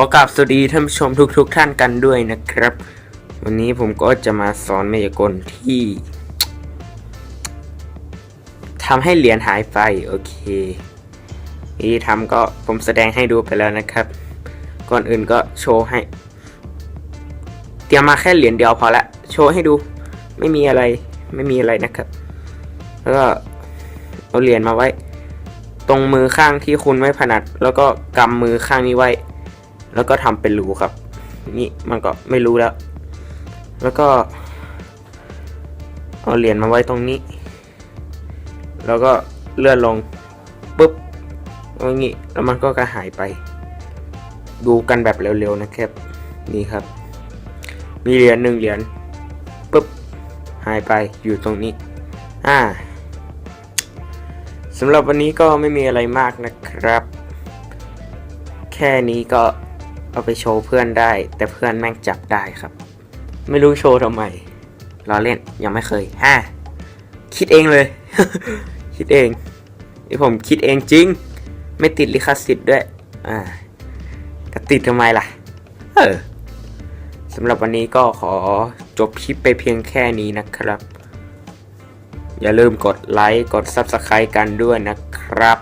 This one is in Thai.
ขอกราบสวัสดีท่านผู้ชมทุกทุกๆท่านกันด้วยนะครับ วันนี้ผมก็จะมาสอนมายากลที่ทำให้เหรียญหายไปโอเควิธีทำก็ผมแสดงให้ดูไปแล้วนะครับ ก่อนอื่นก็โชว์ให้ เตรียมมาแค่เหรียญเดียวพอละ โชว์ให้ดู ไม่มีอะไรไม่มีอะไรนะครับ แล้วก็เอาเหรียญมาไว้ ตรงมือข้างที่คุณไม่ถนัด แล้วก็กำมือข้างนี้ไว้ แล้วก็ทำเป็นรูครับ นี่มันก็ไม่รู้แล้ว แล้วก็ เอาเหรียญมาไว้ตรงนี้ แล้วก็เลื่อนลงปุ๊บอย่างนี้แล้วมันก็กระหายไป ดูกันแบบเร็วๆนะครับนี่ครับ มีเหรียญหนึ่งเหรียญปุ๊บหายไปอยู่ตรงนี้อ่าสำหรับวันนี้ก็ไม่มีอะไรมากนะครับ แค่นี้ก็ เอาไปโชว์เพื่อนได้ แต่เพื่อนแม่งจับได้ครับ ไม่รู้โชว์ทำไมรอเล่นยังไม่เคยฮ่าคิดเองเลย คิดเองนี่ผมคิดเองจริง ไม่ติดลิขสิทธิ์ด้วย อ่าติดทำไมล่ะ เออสำหรับวันนี้ก็ขอจบคลิปไปเพียงแค่นี้นะครับ อย่าลืมกดไลค์ กด Subscribe กันด้วยนะครับ